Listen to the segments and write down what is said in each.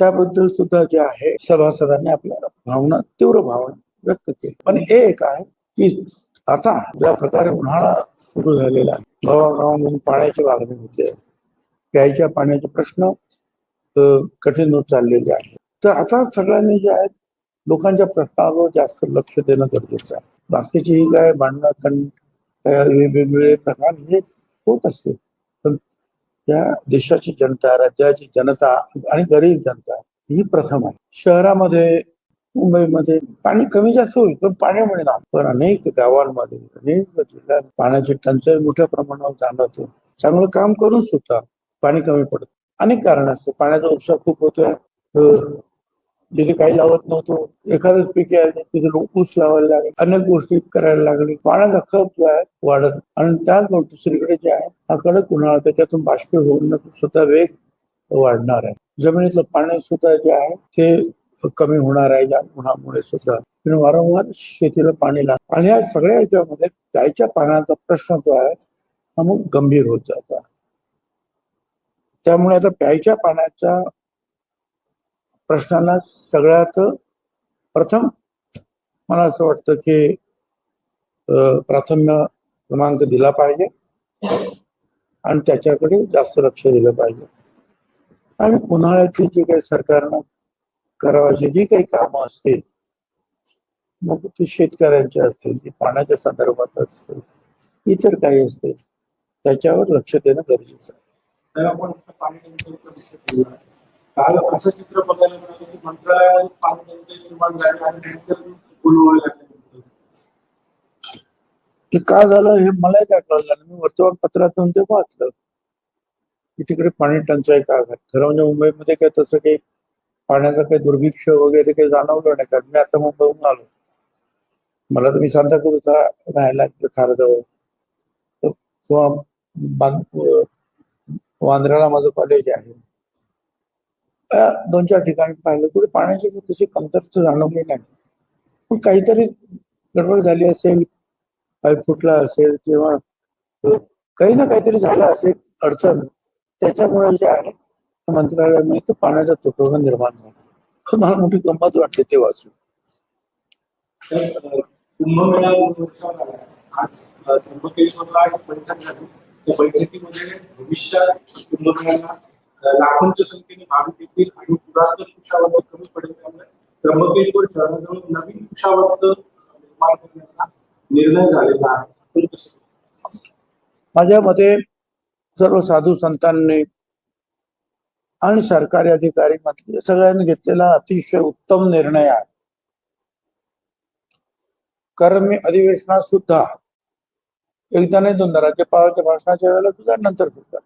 त्याबद्दल सुद्धा जे आहे सभासदांनी आपल्या भावना तीव्र भावना व्यक्त केली. पण हे एक आहे की आता ज्या प्रकारे उन्हाळा सुरू झालेला आहे गावागावामधून पाण्याची मागणी होते. प्यायच्या पाण्याचे प्रश्न कठीण होत चाललेले आहे तर आता सगळ्यांनी जे आहेत लोकांच्या प्रश्नावर जास्त लक्ष देणं गरजेचं आहे. बाकीची ही काय भांडणं खंड वेगवेगळे प्रकार हे होत असते त्या देशाची जनता राज्याची जनता आणि गरीब जनता ही प्रथम आहे. शहरामध्ये मुंबईमध्ये पाणी कमी जास्त होईल पण पाणी म्हणजे मिळणार पण अनेक गावांमध्ये अनेक जिल्ह्यात पाण्याची टंचाई मोठ्या प्रमाणावर जाणवते. चांगलं काम करून सुद्धा पाणी कमी पडत. अनेक कारण असते पाण्याचा उपसा खूप होतोय. जिथे काही लावत नव्हतो. एखादंच पीक यायचं तिथे ऊस लावायला लागले अनेक गोष्टी करायला लागली. पाण्याचा खप जो आहे वाढत आणि त्याचबरोबर दुसरीकडे जे आहे हा कडक उन्हाळा त्याच्यातून बाष्प होऊन सुद्धा वेग वाढणार आहे. जमिनीतलं पाणी सुद्धा जे आहे ते कमी होणार आहे या उन्हामुळे सुद्धा. वारंवार शेतीला पाणी लागतं आणि या सगळ्या याच्यामध्ये प्यायच्या पाण्याचा प्रश्न जो आहे हा मग गंभीर होत जातो. त्यामुळे आता प्यायच्या पाण्याचा प्रश्नांना सगळ्यात प्रथम मला असं वाटतं की प्राथम्य क्रमांक दिला पाहिजे. आणि त्याच्याकडे जास्त लक्ष दिलं पाहिजे. आणि उन्हाळ्यातली जी काही सरकारनं करावाची जी काही कामं असतील मग ती शेतकऱ्यांची असतील ती पाण्याच्या संदर्भात असतील इतर काही असतील त्याच्यावर लक्ष देणं गरजेचं आहे. तर काल असं चित्र बघायला मिळालं की मंत्रालयात पाणी निर्माण झाली आणि बोलवायला लागले. का झालं हे मलाही काय कळलं नाही. मी वर्तमानपत्रातून ते वाचलं. की तिकडे पाणी टंचाई का झाली खरं म्हणजे मुंबईमध्ये काय तसं काही पाण्याचं काही दुर्भिक्ष वगैरे काही जाणवलं नाही. कारण मी आता मुंबईहून आलो. मला तर मी सांताक्रूजला राहायला खारजवळ. किंवा बांध- वांद्र्याला माझं कॉलेज आहे. दोन चार ठिकाणी पाहिलं. कुठे पाण्याची तशी कमतरता जाणवली नाही. पण काहीतरी गडबड झाली असेल पाईप फुटला असेल किंवा काही ना काहीतरी झालं असेल अडचण. त्याच्यामुळे जे आहे मंत्रालयामुळे तो पाण्याचा तुटवडा निर्माण झाला. मला मोठी गंमत वाटते ते वाचून. कुंभमेळा आज अ, त्र्यंबकेश्वरला बैठक झाली त्या बैठकीमध्ये भविष्यात कुंभमेळ्याला लाखोंच्या संख्येने भाविक येतील आणि पुरातन कुशावर्त कमी पडेल त्यामुळे त्र्यंबकेश्वर शहराजवळ नवीन कुशावर्त निर्माण करण्याचा निर्णय झालेला आहे. माझ्या मते सर्व साधू संतांनी आणि सरकारी अधिकारी मधले सगळ्यांनी घेतलेला अतिशय उत्तम निर्णय आहे. कारण मी अधिवेशनात सुद्धा एकदा नाही दोनदा राज्यपालाच्या भाषणाच्या वेळेला सुद्धा नंतर सुद्धा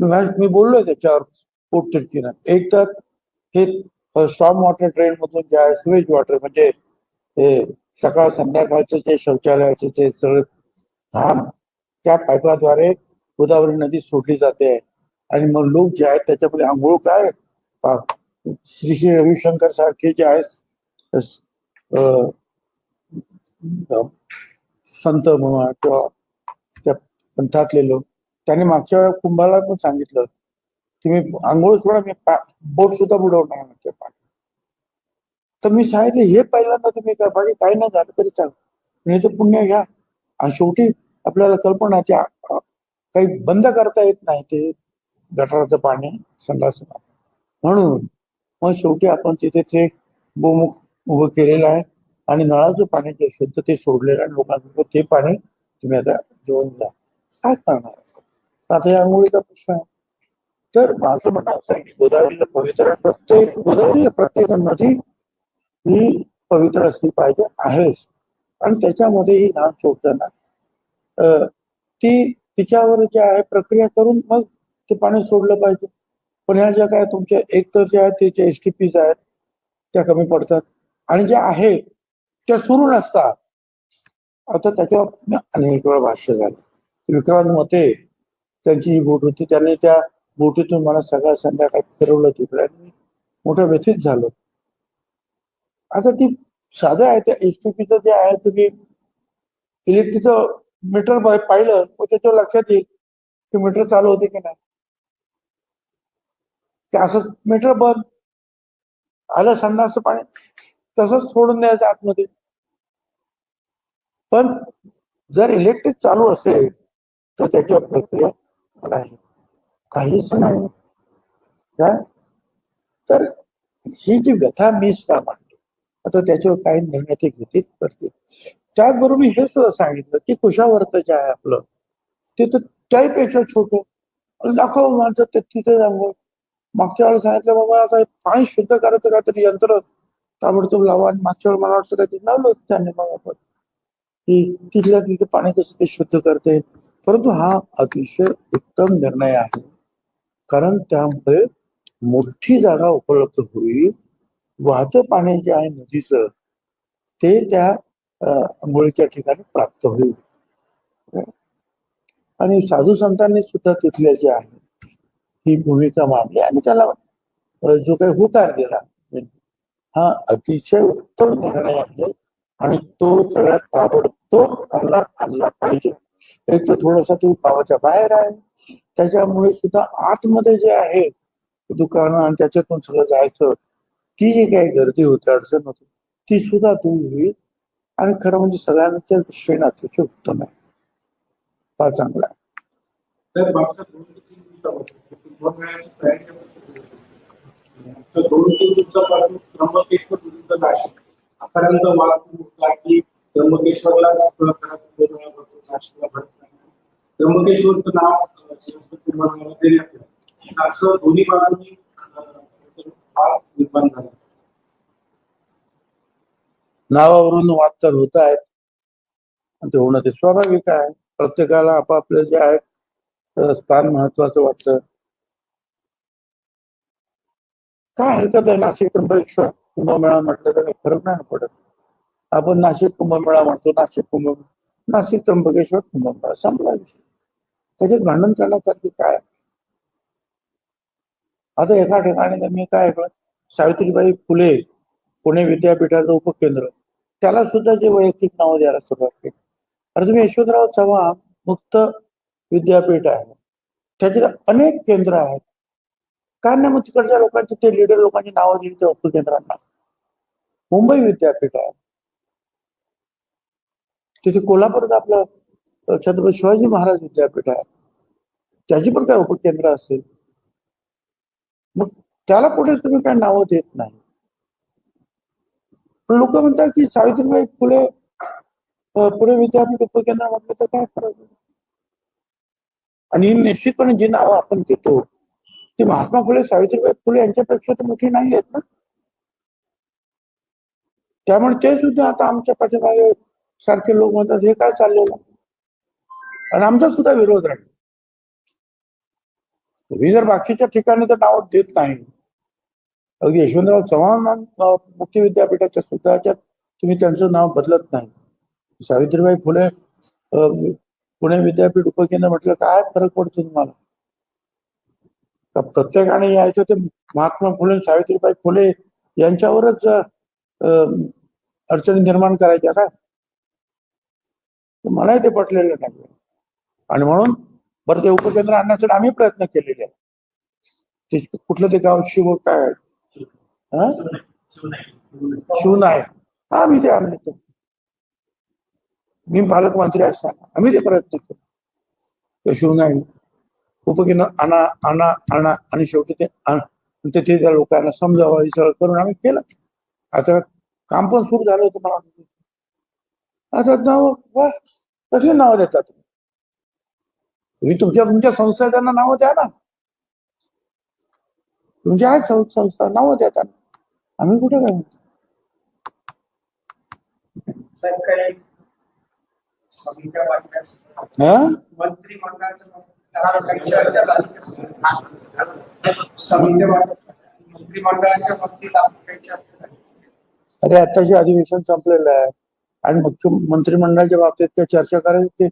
मी बोललोय त्याच्यावर पोटतिडकीनं एक तर हे स्टॉम वॉटर ट्रेन मधून जे आहे स्वेज वॉटर म्हणजे हे सकाळ संध्याकाळचे जे शौचालयाचे जे सगळे घाम त्या पाईपाद्वारे गोदावरी नदी सोडली जाते. आणि मग लोक जे आहेत त्याच्यामध्ये आंघोळ काय? श्री श्री रविशंकर सारखे जे आहेत संत म्हणा किंवा त्या पंथातले लोक त्याने मागच्या वेळा कुंभाला पण सांगितलं की मी आंघोळ सोडा मी बोट सुद्धा बुडवणार नाही त्या पाणी तर मी सांगितलं हे पहिल्यांदा तुम्ही काय पाहिजे काही नाही झालं तरी चालेल. नाही तर पुण्य घ्या. आणि शेवटी आपल्याला कल्पना त्या काही बंद करता येत नाही ते गटाराचं पाणी संडास म्हणून मग शेवटी आपण तिथे ते गोमुख उभं केलेलं आहे आणि नळाचं पाणी जे शुद्ध ते सोडलेलं आहे लोकांना ते पाणी तुम्ही आता घेऊन जा. काय करणार? आता या आंघोळीचा प्रश्न आहे. तर माझं म्हणणं असं आहे की गोदावरीला पवित्र प्रत्येक गोदावरीला प्रत्येक नदी ही पवित्र असली पाहिजे आहेच. आणि त्याच्यामध्ये ही नाम सोडताना ती तिच्यावर जे आहे प्रक्रिया करून मग ते पाणी सोडलं पाहिजे. पण ह्या ज्या काय तुमच्या एक तर ज्या आहेत त्याच्या एस टी पीज आहेत त्या कमी पडतात. आणि ज्या आहेत त्या सुरू नसतात. आता त्याच्यावर अनेक वेळा भाष्य झालं. विक्रांत मते त्यांची जी बोट होती त्यांनी त्या बोटीतून मला सकाळ संध्याकाळ फिरवलं तिकडे आणि मोठं व्यथित झालो. आता ती साधं आहे त्या एस जे आहे तुम्ही इलेक्ट्रिकचं मीटर पाहिलं मग त्याच्यावर लक्षात येईल की मीटर चालू होते की नाही. ते असं मीटर बंद. आलं संडासचं पाणी तसंच सोडून द्यायचं आतमध्ये. पण जर इलेक्ट्रिक चालू असेल तर त्याच्यावर प्रक्रिया आहे. काहीच नाही काय तर ही जी व्यथा मी सुद्धा मांडतो आता त्याच्यावर काही निर्णय ते घेतील करतील. त्याचबरोबर मी हे सुद्धा सांगितलं की कुशावर्त जे आहे आपलं ते तर त्याहीपेक्षा छोट. लाखो माणसं ते तिथे जाऊन मागच्या वेळेस सांगितलं बाबा आता हे पाणी शुद्ध करायचं काहीतरी यंत्र ताबडतोब लावा. आणि मागच्या वेळेला मला वाटतं काहीतरी लावलं त्यांनी मग आपण. की तिथल्या तिथे पाणी कसं ते शुद्ध करते परंतु हा अतिशय उत्तम निर्णय आहे. कारण त्यामुळे मोठी जागा उपलब्ध होईल. वाहतं पाणी जे आहे नदीचं ते त्या मुळीच्या आंघोळीच्या ठिकाणी प्राप्त होईल. आणि साधू संतांनी सुद्धा तिथल्या जे आहे ही भूमिका मांडली आणि त्याला जो काही होकार दिला. हा अतिशय उत्तम निर्णय आहे आणि तो सगळ्यात ताबडतोब आणला आणला पाहिजे. एक तर थोडासा तो गावाच्या बाहेर आहे. त्याच्यामुळे सुद्धा आतमध्ये जे आहे दुकानं आणि त्याच्यातून सगळं जायचं ती जी काही गर्दी होती अडचण होती ती सुद्धा दूर होईल. आणि खरं म्हणजे सगळ्यांच्या दृष्टीने अतिशय उत्तम आहे. फार चांगला आहे. त्र्यंबकेश्वरला त्र्यंबकेश्वरचं नाव असं दोन्ही बाजूंनी निर्माण झाला. नावावरून वाद होत आहेत. ते होणं ते स्वाभाविक आहे. प्रत्येकाला आपापले जे आहे स्थान महत्वाचं वाटतं. काय हरकत आहे नाशिक त्र्यंबकेश्वर? कुंभमेळा म्हटलं तर फरक नाही पडत. आपण नाशिक कुंभमेळा म्हणतो नाशिक कुंभमेळा. नाशिक त्र्यंबकेश्वर कुंभमेळा संपला विषय. त्याच्यात भांडण करण्यासारखे काय? आता एका ठिकाणी मी काय ऐकलं सावित्रीबाई फुले पुणे विद्यापीठाचं उपकेंद्र त्याला सुद्धा जे वैयक्तिक नाव द्यायला सुरुवात केली. अरे तुम्ही यशवंतराव चव्हाण मुक्त विद्यापीठ आहे. त्याच्यात अनेक केंद्र आहेत. काय नाही मग तिकडच्या लोकांची ते लिडर लोकांची नावं दिली त्या उपकेंद्रांना. मुंबई विद्यापीठ आहे. तिथे कोल्हापूरात आपलं छत्रपती शिवाजी महाराज विद्यापीठ आहे. त्याची पण काय उपकेंद्र असेल? मग त्याला कुठे तुम्ही काय नावं देत नाही. पण लोक म्हणतात की सावित्रीबाई फुले पुणे विद्यापीठ उपकेंद्र म्हटलं तर काय फरक आणि निश्चितपणे जी नावं आपण घेतो ती महात्मा फुले सावित्रीबाई फुले यांच्यापेक्षा तर मोठी नाही आहेत ना? त्यामुळे ते सुद्धा आता आमच्या पाठीमागे सारखे लोक म्हणतात हे काय चाललेलं? आणि आमचा सुद्धा विरोध राहील. तुम्ही जर बाकीच्या ठिकाणी तर नाव देत नाही. अगदी यशवंतराव चव्हाण मुख्य विद्यापीठाच्या सुद्धा तुम्ही त्यांचं नाव बदलत नाही. सावित्रीबाई फुले पुणे विद्यापीठ उपकेंद्र म्हटलं काय फरक पडतो तुम्हाला? प्रत्येकाने यायचं ते महात्मा फुले सावित्रीबाई फुले यांच्यावरच अडचणी निर्माण करायच्या का? मलाही ते पटलेलं नाही आणि म्हणून बरं ते उपकेंद्र आणण्यासाठी आम्ही प्रयत्न केलेले आहे ते कुठलं ते गाव शिव काय शिव नाही. हा मी ते आणले मी पालकमंत्री असताना आम्ही ते प्रयत्न केले. ते नाही. उपकेंद्र आणा आणा आणा आणि शेवटी ते आण. ते ते त्या लोकांना समजावं हे सगळं करून आम्ही केलं. आता काम पण सुरू झालं होतं मला. आता नाव वा कसली नावं देतात? तुम्ही तुम्ही तुमच्या तुमच्या संस्थांना नावं द्या ना. तुमच्या आहेत संस्था नावं द्या त्यांना. आम्ही कुठे काय म्हणतो? अरे आताचे अधिवेशन संपलेलं आहे. आणि मुख्य मंत्रिमंडळाच्या बाबतीत काही चर्चा करायची ते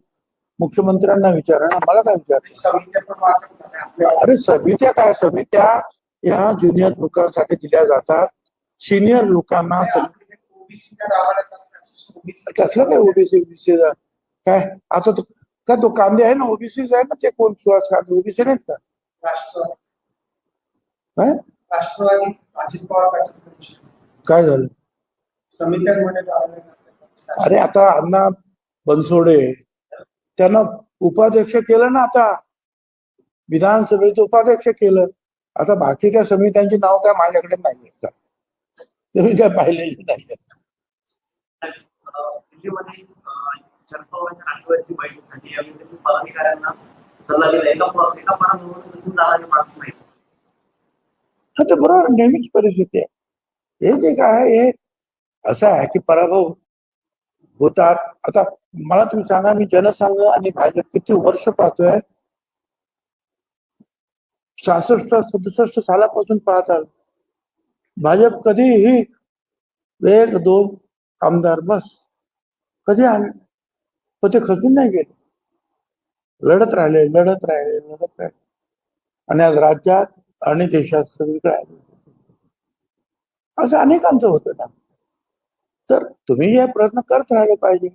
मुख्यमंत्र्यांना विचारा ना मला काय विचार समित्या अरे समित्या काय समित्या या ज्युनियर लोकांसाठी दिल्या जातात. सिनियर लोकांना कसलं काय ओबीसी ओबीसी काय? आता तो का तो कांदे आहे ना? ओबीसी आहे ना ते कोण? सुहास कांदे. ओबीसी नाहीत का? काय? काय झालं? जाते. अरे आता अण्णा बनसोडे त्यांना उपाध्यक्ष केलं ना आता. विधानसभेचं उपाध्यक्ष केलं. आता बाकीच्या समित्यांची नाव काय माझ्याकडे नाही आहेत का? तुम्ही काय पाहिलेली नाही हा तर बरोबर नेहमीच परिस्थिती आहे. हे जे काय आहे हे असं आहे की पराभव होतात. आता मला तुम्ही सांगा मी जनसंघ आणि भाजप किती वर्ष पाहतोय? सहासष्ट सदुसष्ट सालापासून पाहत भाजप कधीही एक दोन आमदार बस. कधी आले? पण ते खचून नाही गेले. लढत राहिले लढत राहिले लढत राहिले. आणि आज राज्यात आणि देशात सगळीकडे आले. असं अनेकांचं होतं ना. तर तुम्ही हे प्रयत्न करत राहिले पाहिजे.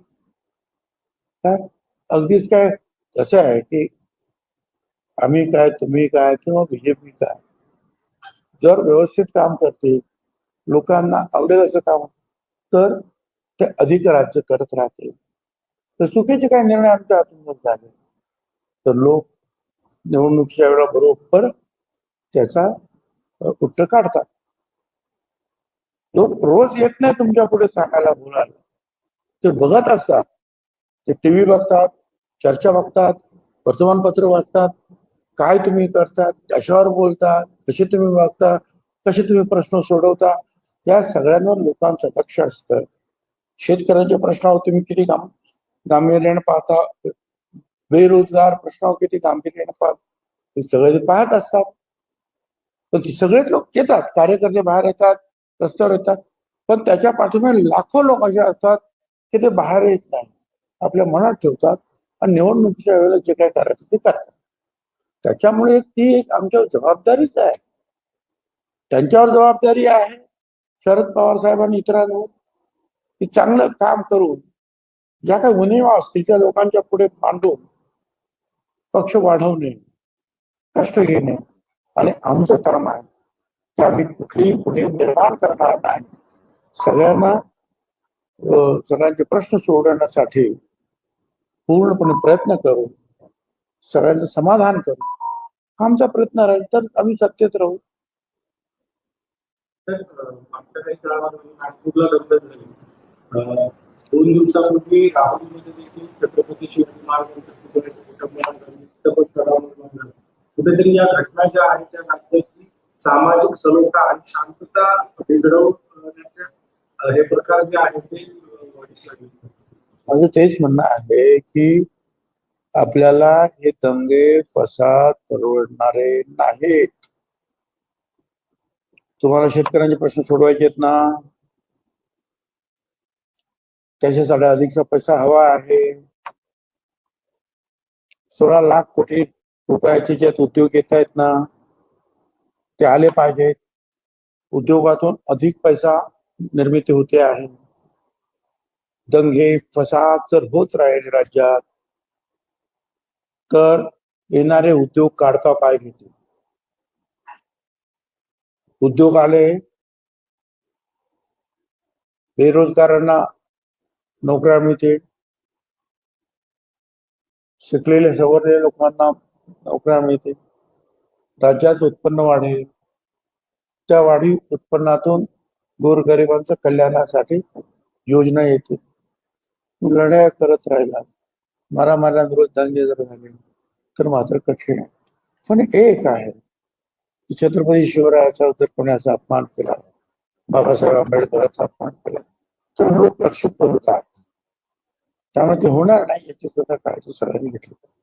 काय? अगदीच काय? कसं आहे की आम्ही काय तुम्ही काय किंवा बीजेपी काय? जर व्यवस्थित काम करतील लोकांना आवडेल असं काम तर ते अधिक राज्य करत राहतील. तर चुकीचे काही निर्णय आमच्या हातून झाले. तर लोक निवडणुकीच्या वेळा बरोबर त्याचा उत्तर काढतात. लोक रोज येत नाही तुमच्यापुढे सांगायला बोलायला. ते बघत असतात. ते टीव्ही बघतात चर्चा बघतात वर्तमानपत्र वाचतात. काय तुम्ही करतात कशावर बोलतात कसे तुम्ही वागता कसे तुम्ही प्रश्न सोडवता या सगळ्यांवर लोकांचं लक्ष असतं. शेतकऱ्यांच्या प्रश्नावर तुम्ही किती गांभ गांभीर्याने पाहता बेरोजगार प्रश्नावर किती गांभीर्याने पाहता ते सगळे ते पाहत असतात. पण ते सगळेच लोक येतात कार्यकर्ते बाहेर येतात रस्त्यावर येतात. पण त्याच्या पाठीमागे लाखो लोक असे असतात की ते बाहेर येत नाही आपल्या मनात ठेवतात आणि निवडणुकीच्या वेळेला जे काय करायचं ते करतात. त्याच्यामुळे ती एक आमच्यावर जबाबदारीच आहे. त्यांच्यावर जबाबदारी आहे. शरद पवार साहेबांनी इतरांवर. की चांगलं काम करून ज्या काही उणिवा असतील त्या लोकांच्या पुढे मांडून पक्ष वाढवणे कष्ट घेणे. आणि आमचं काम आहे. की आम्ही कुठलीही पुढे निर्माण करणार नाही. सगळ्यांना सगळ्यांचे प्रश्न सोडवण्यासाठी पूर्णपणे प्रयत्न करू. सगळ्यांचं समाधान करू. आमचा प्रयत्न राहील तर आम्ही सत्तेत राहू. दोन दिवसापूर्वी राहुलमध्ये देखील छत्रपती शिवाजी महाराजांच्या पुतळ्याचं कुटुंबाला कुठेतरी या घटना ज्या आहेत त्या राज्याची सामाजिक सलोखा आणि शांतता बिघडवण्याचे हे प्रकार जे आहेत ते माझं तेच म्हणणं आहे की आपल्याला हे दंगे फसाद परवडणारे नाहीत. तुम्हाला शेतकऱ्यांचे प्रश्न सोडवायचे आहेत ना? त्याच्यासाठी अधिकचा पैसा हवा आहे. सोळा लाख कोटी रुपयाचे जे उद्योग येत आहेत ना ते आले पाहिजेत उद्योगातून अधिक पैसा निर्मिती होते आहे. दंगे फसाद जर होत राहील राज्यात तर येणारे उद्योग काढता पाय घेतील. उद्योग आले बेरोजगारांना नोकऱ्या मिळतील. शिकलेल्या सवरलेल्या लोकांना नोकऱ्या मिळतील. राज्याचं उत्पन्न वाढेल. त्या वाढी उत्पन्नातून गोरगरिबांच्या कल्याणासाठी योजना येतील. लढाया करत राहिला. मारामाऱ्या रोज दंगे जर झाले तर मात्र कठीण आहे. पण एक आहे. की छत्रपती शिवरायाचा जर कोणाचा अपमान केला. बाबासाहेब आंबेडकरांचा अपमान केला. तर लोक प्रक्षुब्ध होतात. त्यामुळे ते होणार नाही याची सुद्धा काळजी सगळ्यांनी घेतली पाहिजे.